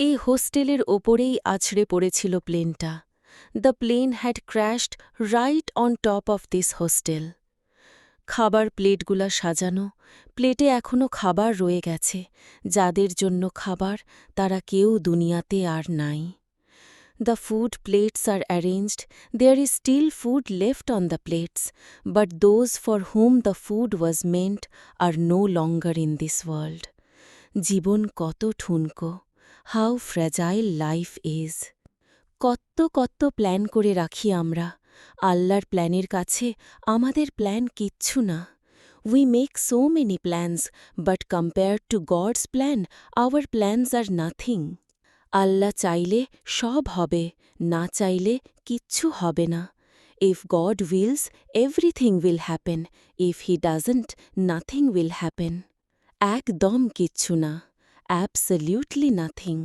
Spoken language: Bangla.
এই হোস্টেলের ওপরেই আছড়ে পড়েছিল প্লেনটা। The plane had crashed right on top of this hostel. খাবার প্লেটগুলা সাজানো, প্লেটে এখনও খাবার রয়ে গেছে, যাদের জন্য খাবার তারা কেউ দুনিয়াতে আর নাই। The food plates are arranged there is still food left on the plates but those for whom the food was meant are no longer in this world জীবন কত ঠুনকো হাউ ফ্র্যাজাইল লাইফ ইজ। কত্ত কত্ত প্ল্যান করে রাখি আমরা। আল্লাহর প্ল্যানের কাছে আমাদের প্ল্যান কিচ্ছু না। We make so many plans but compare to God's plan our plans are nothing আল্লাহ চাইলে সব হবে, না চাইলে কিচ্ছু হবে না। If God wills everything will happen if he doesn't nothing will happen একদম কিচ্ছু না। Absolutely nothing